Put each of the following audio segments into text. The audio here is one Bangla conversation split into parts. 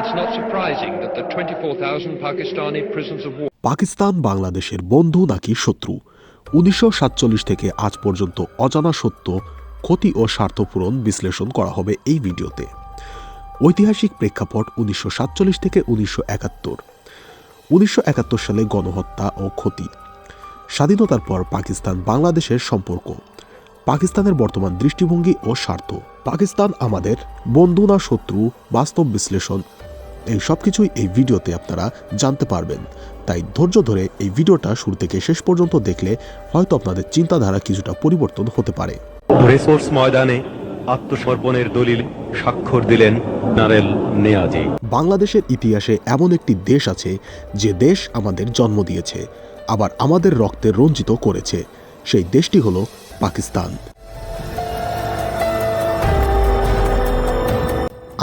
It's not surprising that the 24,000 Pakistani prisoners of war Pakistan বাংলাদেশের বন্ধু নাকি শত্রু? উনিশশো সাতচল্লিশ থেকে আজ পর্যন্ত অজানা সত্য ক্ষতি ও স্বার্থপূরণ বিশ্লেষণ করা হবে এই ভিডিওতে। ঐতিহাসিক প্রেক্ষাপট উনিশশো সাতচল্লিশ থেকে উনিশশো একাত্তর। উনিশশো সালে গণহত্যা ও ক্ষতি। স্বাধীনতার পর পাকিস্তান বাংলাদেশের সম্পর্ক। পাকিস্তানের বর্তমান দৃষ্টিভঙ্গি ও স্বার্থ পাকিস্তান আমাদের বন্ধু না শত্রু বাস্তব বিশ্লেষণ। এই সব কিছুই এই ভিডিওতে আপনারা জানতে পারবেন। তাই ধৈর্য ধরে এই ভিডিওটা শুরু থেকে শেষ পর্যন্ত দেখলে হয়তো আপনাদের চিন্তাধারা কিছুটা পরিবর্তন হতে পারে। রেসোর্স ময়দানে আত্মসমর্পণের দলিল স্বাক্ষর দিলেন নারেল নেয়াজি। বাংলাদেশের ইতিহাসে এমন একটি দেশ আছে যে দেশ আমাদের জন্ম দিয়েছে আবার আমাদের রক্তে রঞ্জিত করেছে। সেই দেশটি হলো পাকিস্তান।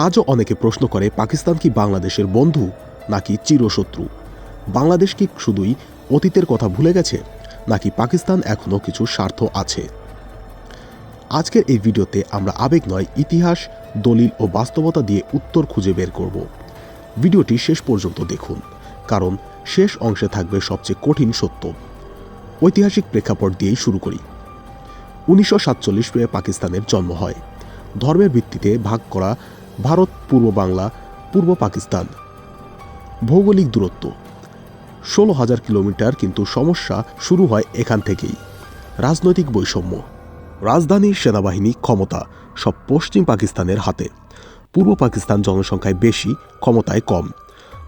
আজও অনেকে প্রশ্ন করে, পাকিস্তান কি বাংলাদেশের বন্ধু নাকি চিরশত্রু? বাংলাদেশ কি শুধুই অতীতের কথা ভুলে গেছে, নাকি পাকিস্তান এখনও কিছু স্বার্থ আছে? আজকের এই ভিডিওতে আমরা আবেগ নয়, ইতিহাস, দলিল ও বাস্তবতা দিয়ে উত্তর খুঁজে বের করব। ভিডিওটি শেষ পর্যন্ত দেখুন, কারণ শেষ অংশে থাকবে সবচেয়ে কঠিন সত্য। ঐতিহাসিক প্রেক্ষাপট দিয়েই শুরু করি। উনিশশো সাতচল্লিশে পাকিস্তানের জন্ম হয়। ধর্মের ভিত্তিতে ভাগ করা ভারত, পূর্ব বাংলা, পূর্ব পাকিস্তান। ভৌগোলিক দূরত্ব, ষোলো হাজার কিলোমিটার, কিন্তু সমস্যা শুরু হয় এখান থেকেই। রাজনৈতিক বৈষম্য রাজধানী সেনাবাহিনী ক্ষমতা সব পশ্চিম পাকিস্তানের হাতে। পূর্ব পাকিস্তান জনসংখ্যায় বেশি, ক্ষমতায় কম।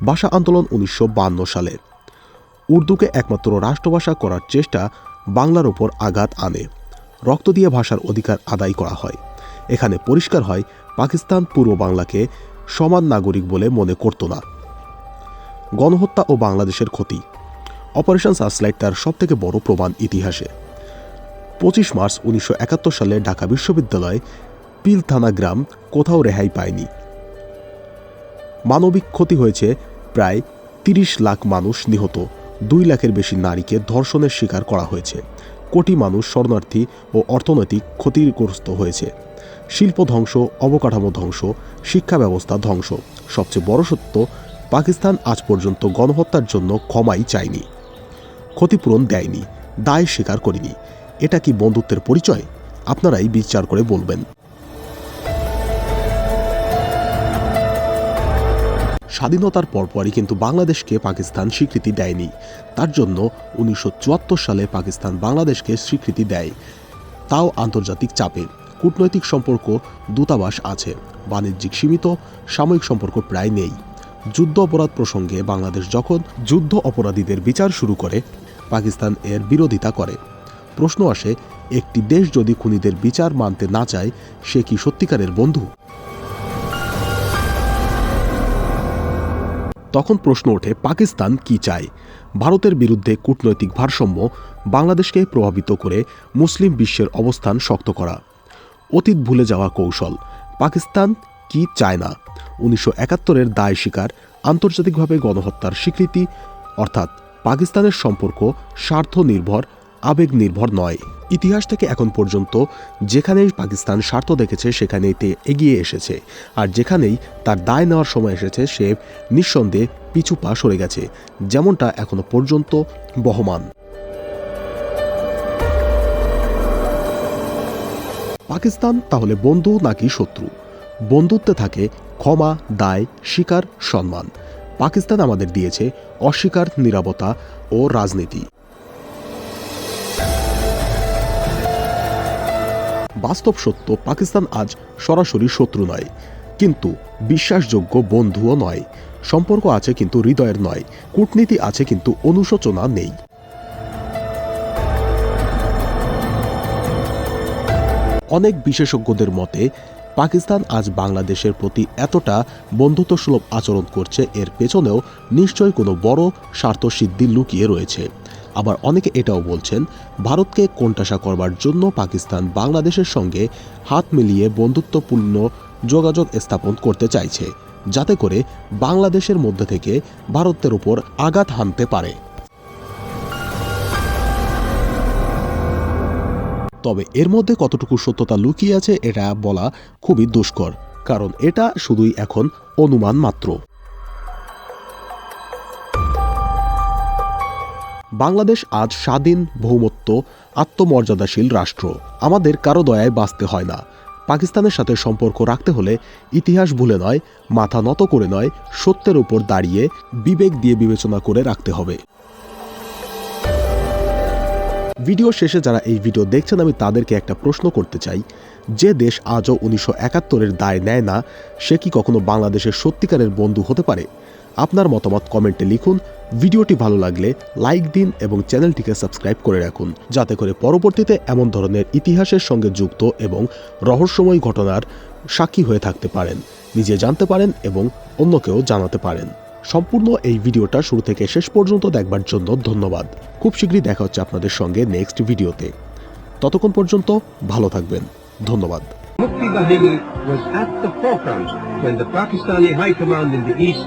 ভাষা আন্দোলন উনিশশো সালে। উর্দুকে একমাত্র রাষ্ট্রভাষা করার চেষ্টা বাংলার ওপর আঘাত আনে। রক্ত দিয়ে ভাষার অধিকার আদায় করা হয়। এখানে পরিষ্কার হয়, পাকিস্তান পূর্ব বাংলাকে সমান নাগরিক বলে মনে করত না। গণহত্যা ও বাংলাদেশের ক্ষতি। অপারেশন সার্চলাইট তার সবথেকে বড় প্রমাণ ইতিহাসে। পঁচিশ মার্চ উনিশশো একাত্তর সালে ঢাকা বিশ্ববিদ্যালয় পিলথানা গ্রাম কোথাও রেহাই পায়নি। মানবিক ক্ষতি হয়েছে প্রায় তিরিশ লাখ মানুষ নিহত। দুই লাখের বেশি নারীকে ধর্ষণের শিকার করা হয়েছে। কোটি মানুষ শরণার্থী ও অর্থনৈতিক ক্ষতিগ্রস্ত হয়েছে। শিল্প ধ্বংস, অবকাঠামো ধ্বংস, শিক্ষা ব্যবস্থা ধ্বংস। সবচেয়ে বড় সত্য, পাকিস্তান আজ পর্যন্ত গণহত্যার জন্য ক্ষমাই চায়নি। ক্ষতিপূরণ দেয়নি, দায় স্বীকার করিনি। এটা কি বন্ধুত্বের পরিচয়? আপনারাই বিচার করে বলবেন। স্বাধীনতার পরপরই কিন্তু বাংলাদেশকে পাকিস্তান স্বীকৃতি দেয়নি। তার জন্য উনিশশো চুয়াত্তর সালে পাকিস্তান বাংলাদেশকে স্বীকৃতি দেয়। তাও আন্তর্জাতিক চাপে। কূটনৈতিক সম্পর্ক দূতাবাস আছে। বাণিজ্যিক সীমিত, সাময়িক সম্পর্ক প্রায় নেই। যুদ্ধ অপরাধ প্রসঙ্গে বাংলাদেশ যখন যুদ্ধ অপরাধীদের বিচার শুরু করে, পাকিস্তান এর বিরোধিতা করে। প্রশ্ন আসে, একটি দেশ যদি খুনিদের বিচার মানতে না চায়, সে কি সত্যিকারের বন্ধু? তখন প্রশ্ন ওঠে, পাকিস্তান কি চায়? ভারতের বিরুদ্ধে কূটনৈতিক ভারসাম্য বাংলাদেশকে প্রভাবিত করে মুসলিম বিশ্বের অবস্থান শক্ত করা। অতীত ভুলে যাওয়া কৌশল, পাকিস্তান কি চায় না? উনিশশো একাত্তরের দায় শিকার আন্তর্জাতিকভাবে গণহত্যার স্বীকৃতি, অর্থাৎ পাকিস্তানের সম্পর্ক স্বার্থ নির্ভর আবেগ নির্ভর নয়। ইতিহাস থেকে এখন পর্যন্ত যেখানেই পাকিস্তান স্বার্থ দেখেছে, সেখানেই তে এগিয়ে এসেছে। আর যেখানেই তার দায় নেওয়ার সময় এসেছে, সে নিঃসন্দেহে পিছু পা সরে গেছে, যেমনটা এখনও পর্যন্ত বহমান। পাকিস্তান তাহলে বন্ধু নাকি শত্রু? বন্ধুত্বে থাকে ক্ষমা, দায়, স্বীকার, সম্মান। পাকিস্তান আমাদের দিয়েছে অস্বীকার নিরাপত্তা ও রাজনীতি। বাস্তব সত্য পাকিস্তান আজ সরাসরি শত্রু নয়। কিন্তু বিশ্বাসযোগ্য বন্ধুও নয়। সম্পর্ক আছে কিন্তু হৃদয়ের নয়। কূটনীতি আছে কিন্তু অনুশোচনা নেই। অনেক বিশেষজ্ঞদের মতে পাকিস্তান আজ বাংলাদেশের প্রতি এতটা বন্ধুত্বসুলভ আচরণ করছে, এর পেছনেও নিশ্চয়ই কোনো বড় স্বার্থসিদ্ধি লুকিয়ে রয়েছে। আবার অনেকে এটাও বলছেন, ভারতকে কোণঠাসা করবার জন্য পাকিস্তান বাংলাদেশের সঙ্গে হাত মিলিয়ে বন্ধুত্বপূর্ণ যোগাযোগ স্থাপন করতে চাইছে, যাতে করে বাংলাদেশের মধ্যে থেকে ভারতের উপর আঘাত হানতে পারে। তবে এর মধ্যে কতটুকু সত্যতা লুকিয়ে আছে এটা বলা খুবই দুষ্কর, কারণ এটা শুধুই এখন অনুমান মাত্র। বাংলাদেশ আজ স্বাধীন, বহুমত্ব, আত্মমর্যাদাশীল রাষ্ট্র। আমাদের কারও দয়ায় বাঁচতে হয় না। পাকিস্তানের সাথে সম্পর্ক রাখতে হলে ইতিহাস ভুলে নয়, মাথা নত করে নয়, সত্যের উপর দাঁড়িয়ে বিবেক দিয়ে বিবেচনা করে রাখতে হবে। ভিডিও শেষে যারা এই ভিডিও দেখছেন, আমি তাদেরকে একটা প্রশ্ন করতে চাই। যে দেশ আজও উনিশশো একাত্তরের দায় নেয় না, সে কি কখনো বাংলাদেশের সত্যিকারের বন্ধু হতে পারে? আপনার মতামত কমেন্টে লিখুন। ভিডিওটি ভালো লাগলে লাইক দিন এবং চ্যানেলটিকে সাবস্ক্রাইব করে রাখুন, যাতে করে পরবর্তীতে এমন ধরনের ইতিহাসের সঙ্গে যুক্ত এবং রহস্যময় ঘটনার সাক্ষী হয়ে থাকতে পারেন। নিজে জানতে পারেন এবং অন্যকেও জানাতে পারেন। সম্পূর্ণ এই ভিডিওটা শুরু থেকে শেষ পর্যন্ত দেখবার জন্য ধন্যবাদ। খুব শীঘ্রই দেখা হচ্ছে আপনাদের সঙ্গে নেক্সট ভিডিওতে। ততক্ষণ পর্যন্ত ভালো থাকবেন। ধন্যবাদ। When the Pakistani High Command in the East